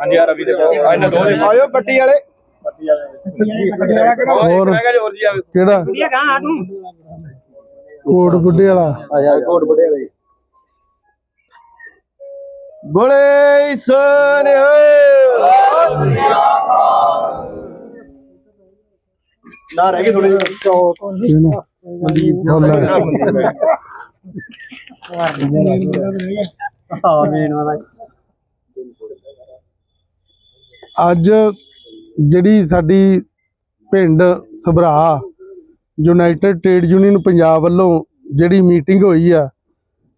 ਹਾਂਜੀ ਆ ਰਵੀ ਦੇ ਕੋਲ। ਇਹਨਾਂ ਦੋ ਦੇ ਆਇਓ ਪੱਟੀ ਵਾਲੇ। ਹੋਰ? ਮੈਂ ਕਿਹਾ ਹੋਰ ਜੀ ਆ ਕਿਹੜਾ ਕੋਟ ਬੁੱਢੇ ਵਾਲਾ। ਕੋਟ ਬੜੇ ਵਾਲੇ। ਬੋਲੇ ਸੋਨੇ ਨਾ ਰਹਿ ਗਏ ਥੋੜੇ ਅੱਜ ਜਿਹੜੀ ਸਾਡੀ ਪਿੰਡ Sabhra united trade union Punjab ਵੱਲੋਂ ਜਿਹੜੀ ਮੀਟਿੰਗ ਹੋਈ ਆ,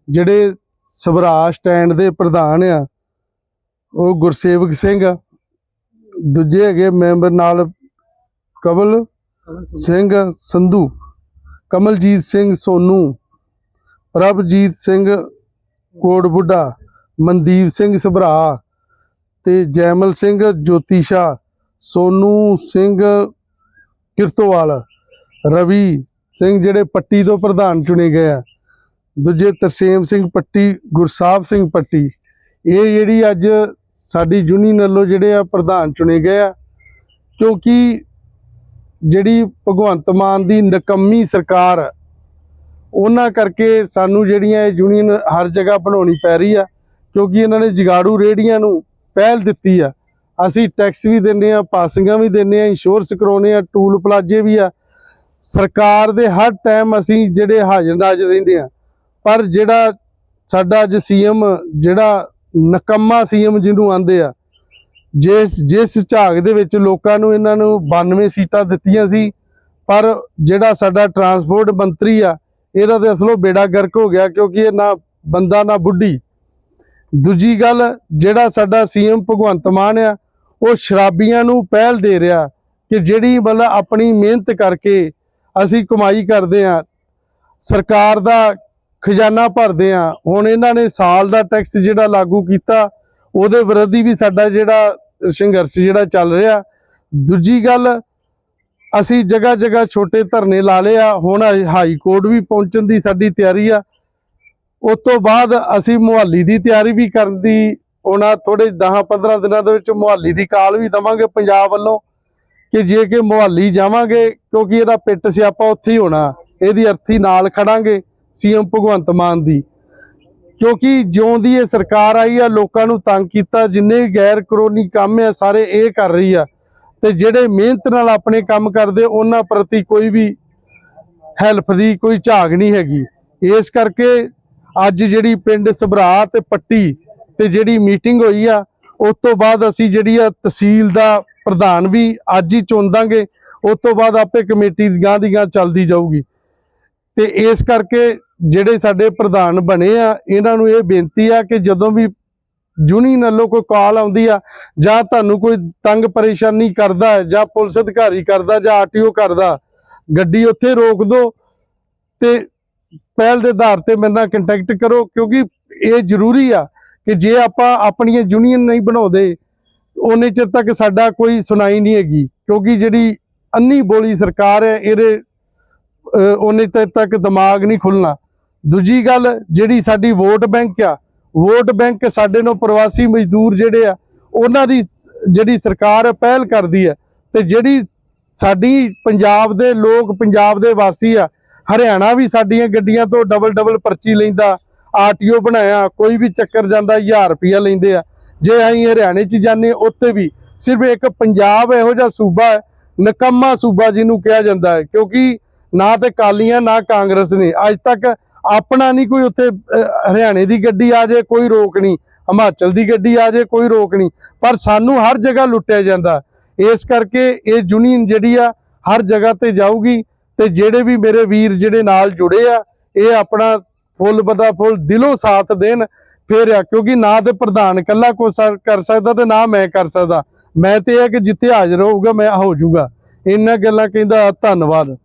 ਜਿਹੜੇ ਸਭਰਾ ਸਟੈਂਡ ਦੇ ਪ੍ਰਧਾਨ ਆ, ਉਹ ਗੁਰਸੇਵਕ ਸਿੰਘ, ਦੂਜੇ ਹੈਗੇ ਮੈਂਬਰ ਨਾਲ ਕਵਲ ਸਿੰਘ ਸੰਧੂ, ਕਮਲਜੀਤ ਸਿੰਘ ਸੋਨੂ, ਪ੍ਰਭਜੀਤ ਸਿੰਘ ਕੋਟ ਬੁੱਢਾ ਮਨਦੀਪ ਸਿੰਘ ਸਭਰਾ ਤੇ ਜੈਮਲ ਸਿੰਘ ਜੋਤੀਸ਼ਾ, ਸੋਨੂ ਸਿੰਘ ਕਿਰਤੋਵਾਲ, ਰਵੀ ਸਿੰਘ ਜਿਹੜੇ ਪੱਟੀ ਤੋਂ ਪ੍ਰਧਾਨ ਚੁਣੇ ਗਏ ਆ। ਦੂਜੇ ਤਰਸੇਮ ਸਿੰਘ ਪੱਟੀ, ਗੁਰਸਾਹਿਬ ਸਿੰਘ ਪੱਟੀ। ਇਹ ਜਿਹੜੀ ਅੱਜ ਸਾਡੀ ਯੂਨੀਅਨ ਵੱਲੋਂ ਜਿਹੜੇ ਆ ਪ੍ਰਧਾਨ ਚੁਣੇ ਗਏ ਆ, ਕਿਉਂਕਿ ਜਿਹੜੀ ਭਗਵੰਤ ਮਾਨ ਦੀ ਨਕੰਮੀ ਸਰਕਾਰ, ਉਹਨਾਂ ਕਰਕੇ ਸਾਨੂੰ ਜਿਹੜੀਆਂ ਇਹ ਯੂਨੀਅਨ ਹਰ ਜਗ੍ਹਾ ਬਣਾਉਣੀ ਪੈ ਰਹੀ ਆ, ਕਿਉਂਕਿ ਇਹਨਾਂ ਨੇ ਜਗਾੜੂ ਰੇੜੀਆਂ ਨੂੰ ਪਹਿਲ ਦਿੱਤੀ ਆ। ਅਸੀਂ ਟੈਕਸ ਵੀ ਦਿੰਨੇ ਆ ਪਾਸਿੰਗਾਂ ਵੀ ਦਿੰਨੇ ਆ ਇੰਸ਼ੋਰੈਂਸ ਕਰਾਉਨੇ ਆ ਟੂਲ ਪਲਾਜੇ ਵੀ ਆ। ਸਰਕਾਰ ਦੇ ਹਰ ਟਾਈਮ ਅਸੀਂ ਜਿਹੜੇ ਹਾਜ਼ਰ ਨਾਜ਼ਰ ਰਹਿੰਦੇ ਆ ਪਰ ਜਿਹੜਾ ਸਾਡਾ ਅੱਜ ਸੀਐਮ ਜਿਹੜਾ ਨਕੰਮਾ ਸੀਐਮ ਜਿਹਨੂੰ ਆਂਦੇ ਆ, ਜਿਸ ਜਿਸ ਝਾਗ ਦੇ ਵਿੱਚ ਲੋਕਾਂ ਨੂੰ ਇਹਨਾਂ ਨੂੰ 92 ਸੀਟਾਂ ਦਿੱਤੀਆਂ ਸੀ, ਪਰ ਜਿਹੜਾ ਸਾਡਾ ਟਰਾਂਸਪੋਰਟ ਮੰਤਰੀ ਆ, ਇਹਦਾ ਤੇ ਅਸਲੋਂ ਬੇੜਾ ਗਰਕ ਹੋ ਗਿਆ ਕਿਉਂਕਿ ਇਹ ਨਾ ਬੰਦਾ ਨਾ ਬੁੱਢੀ। ਦੂਜੀ ਗੱਲ, ਜਿਹੜਾ ਸਾਡਾ ਸੀਐਮ ਭਗਵੰਤ ਮਾਨ ਆ, ਉਹ ਸ਼ਰਾਬੀਆਂ ਨੂੰ ਪਹਿਲ ਦੇ ਰਿਹਾ ਕਿ ਜਿਹੜੀ ਮਤਲਬ ਆਪਣੀ ਮਿਹਨਤ ਕਰਕੇ ਅਸੀਂ ਕਮਾਈ ਕਰਦੇ ਆ ਸਰਕਾਰ ਦਾ ਖਜ਼ਾਨਾ ਭਰਦੇ ਆ ਹੁਣ ਇਹਨਾਂ ਨੇ ਸਾਲ ਦਾ ਟੈਕਸ ਜਿਹੜਾ ਲਾਗੂ ਕੀਤਾ, ਉਹਦੇ ਵਿਰੋਧੀ ਵੀ ਸਾਡਾ ਜਿਹੜਾ ਸੰਘਰਸ਼ ਜਿਹੜਾ ਚੱਲ ਰਿਹਾ। ਦੂਜੀ ਗੱਲ, ਅਸੀਂ ਜਗ੍ਹਾ ਜਗ੍ਹਾ ਛੋਟੇ ਧਰਨੇ ਲਾ ਲਏ ਆ, ਹੁਣ ਹਾਈ ਕੋਰਟ ਵੀ ਪਹੁੰਚਣ ਦੀ ਸਾਡੀ ਤਿਆਰੀ ਆ ਉਸ ਤੋਂ ਬਾਅਦ ਅਸੀਂ ਮੁਹੱਲੀ ਦੀ ਤਿਆਰੀ ਵੀ ਕਰਨ ਦੀ, ਉਹਨਾਂ ਥੋੜੇ 10-15 ਦਿਨਾਂ ਦੇ ਵਿੱਚ ਮੁਹਾਲੀ ਦੀ ਕਾਲ ਵੀ ਦਵਾਂਗੇ ਪੰਜਾਬ ਵੱਲੋਂ, ਕਿ ਜੇ ਕਿ ਮੁਹੱਲੀ ਜਾਵਾਂਗੇ, ਕਿਉਂਕਿ ਇਹਦਾ ਪਿੱਟ ਸਿਆਪਾ ਉੱਥੇ ਹੀ ਹੋਣਾ, ਇਹਦੀ ਅਰਥੀ ਨਾਲ ਖੜਾਂਗੇ ਸੀਐਮ ਭਗਵੰਤ ਮਾਨ ਦੀ। ਕਿਉਂਕਿ ਜਿਉਂ ਦੀ ਇਹ ਸਰਕਾਰ ਆਈ ਆ, ਲੋਕਾਂ ਨੂੰ ਤੰਗ ਕੀਤਾ, ਜਿੰਨੇ ਗੈਰ ਕਾਨੂੰਨੀ ਕੰਮ ਆ, ਸਾਰੇ ਇਹ ਕਰ ਰਹੀ ਆ, ਤੇ ਜਿਹੜੇ ਮਿਹਨਤ ਨਾਲ ਆਪਣੇ ਕੰਮ ਕਰਦੇ, ਉਹਨਾਂ ਪ੍ਰਤੀ ਕੋਈ ਵੀ ਹੈਲਪ ਦੀ ਕੋਈ ਝਾਗ ਨਹੀਂ ਹੈਗੀ। ਇਸ ਕਰਕੇ ਅੱਜ ਜਿਹੜੀ ਪਿੰਡ ਸਭਰਾ ਤੇ ਪੱਟੀ ਤੇ ਜਿਹੜੀ ਮੀਟਿੰਗ ਹੋਈ ਆ, ਉਸ ਤੋਂ ਬਾਅਦ ਅਸੀਂ ਜਿਹੜੀ ਆ ਤਹਿਸੀਲ ਦਾ ਪ੍ਰਧਾਨ ਵੀ ਅੱਜ ਹੀ ਚੁਣ ਦਾਂਗੇ ਉਸ ਤੋਂ ਬਾਅਦ ਆਪੇ ਕਮੇਟੀ ਦੀ ਗਾਂ ਦੀ ਗਾਂ ਚੱਲਦੀ ਜਾਊਗੀ। ਤੇ ਇਸ ਕਰਕੇ ਜਿਹੜੇ ਸਾਡੇ ਪ੍ਰਧਾਨ ਬਣੇ ਆ, ਇਹਨਾਂ ਨੂੰ ਇਹ ਬੇਨਤੀ ਆ ਕਿ ਜਦੋਂ ਵੀ ਯੂਨੀਅਨ ਵੱਲੋਂ ਕੋਈ ਕਾਲ ਆਉਂਦੀ ਆ, ਜਾਂ ਤੁਹਾਨੂੰ ਕੋਈ ਤੰਗ ਪਰੇਸ਼ਾਨੀ ਕਰਦਾ, ਜਾਂ ਪੁਲਿਸ ਅਧਿਕਾਰੀ ਕਰਦਾ, ਜਾਂ ਆਰਟੀਓ ਕਰਦਾ, ਗੱਡੀ ਉੱਥੇ ਰੋਕ ਦਿਓ ਤੇ ਪਹਿਲ ਦੇ ਆਧਾਰ ਤੇ ਮੇਰੇ ਨਾਲ ਕੰਟੈਕਟ ਕਰੋ ਕਿਉਂਕਿ ਇਹ ਜ਼ਰੂਰੀ ਆ ਕਿ ਜੇ ਆਪਾਂ ਆਪਣੀਆਂ ਯੂਨੀਅਨ ਨਹੀਂ ਬਣਾਉਂਦੇ ਉਹਨੇ ਚਿਰ ਤੱਕ ਸਾਡਾ ਕੋਈ ਸੁਣਾਈ ਨਹੀਂ ਹੈਗੀ ਕਿਉਂਕਿ ਜਿਹੜੀ ਅੰਨੀ ਬੋਲੀ ਸਰਕਾਰ ਹੈ ਇਹਦੇ ਅਹ, ਉਹਨੇ ਚਿਰ ਤੱਕ ਦਿਮਾਗ ਨਹੀਂ ਖੁੱਲਣਾ। ਦੂਜੀ ਗੱਲ ਜਿਹੜੀ ਸਾਡੀ ਵੋਟ ਬੈਂਕ ਆ ਵੋਟ ਬੈਂਕ ਸਾਡੇ ਨੂੰ ਪ੍ਰਵਾਸੀ ਮਜ਼ਦੂਰ ਜਿਹੜੇ ਆ ਉਹਨਾਂ ਦੀ ਜਿਹੜੀ ਸਰਕਾਰ ਪਹਿਲ ਕਰਦੀ ਹੈ। ਤੇ ਜਿਹੜੀ ਸਾਡੀ ਪੰਜਾਬ ਦੇ ਲੋਕ ਪੰਜਾਬ ਦੇ ਵਾਸੀ ਆ ਹਰਿਆਣਾ ਵੀ ਸਾਡੀਆਂ ਗੱਡੀਆਂ ਤੋਂ ਡਬਲ ਡਬਲ ਪਰਚੀ ਲੈਂਦਾ, ਆਰਟੀਓ ਬਣਾਇਆ, ਕੋਈ ਵੀ ਚੱਕਰ ਜਾਂਦਾ 1000 ਰੁਪਇਆ ਲੈਂਦੇ ਆ। ਜੇ ਅਸੀਂ ਹਰਿਆਣੇ 'ਚ ਜਾਂਦੇ, ਉੱਥੇ ਵੀ ਸਿਰਫ ਇੱਕ ਪੰਜਾਬ ਇਹੋ ਜਿਹਾ ਸੂਬਾ ਹੈ, ਨਕੰਮਾ ਸੂਬਾ ਜਿਹਨੂੰ ਕਿਹਾ ਜਾਂਦਾ ਹੈ, ਕਿਉਂਕਿ ਨਾ ਤੇ ਕਾਲੀਆਂ ਨਾ ਕਾਂਗਰਸ ਨੇ। ਅੱਜ ਤੱਕ ਆਪਣਾ ਨਹੀਂ ਕੋਈ ਉੱਥੇ ਹਰਿਆਣੇ ਦੀ ਗੱਡੀ ਆ ਜਾਏ, ਕੋਈ ਰੋਕ ਨਹੀਂ। ਹਿਮਾਚਲ ਦੀ ਗੱਡੀ ਆ ਜਾਏ, ਕੋਈ ਰੋਕ ਨਹੀਂ। ਪਰ ਸਾਨੂੰ ਹਰ ਜਗ੍ਹਾ ਲੁੱਟਿਆ ਜਾਂਦਾ। ਇਸ ਕਰਕੇ ਇਹ ਯੂਨੀਅਨ ਜਿਹੜੀ ਆ, ਹਰ ਜਗ੍ਹਾ ਤੇ ਜਾਊਗੀ। ਤੇ ਜਿਹੜੇ ਵੀ ਮੇਰੇ ਵੀਰ ਜਿਹੜੇ ਨਾਲ ਜੁੜੇ ਆ, ਇਹ ਆਪਣਾ ਫੁੱਲ ਬਦਾ ਫੁੱਲ ਦਿਲੋਂ ਸਾਥ ਦੇਣ, ਫਿਰ ਆ, ਕਿਉਂਕਿ ਨਾ ਤੇ ਪ੍ਰਧਾਨ ਇਕੱਲਾ ਕੋ ਕਰ ਸਕਦਾ ਤੇ ਨਾ ਮੈਂ ਕਰ ਸਕਦਾ। ਮੈਂ ਤੇ ਇਹ ਆ ਕਿ ਜਿੱਥੇ ਹਾਜ਼ਰ ਹੋਊਗਾ, ਮੈਂ ਹੋ ਜਾਊਗਾ। ਇੰਨਾ ਗੱਲਾਂ ਕਹਿੰਦਾ ਧੰਨਵਾਦ।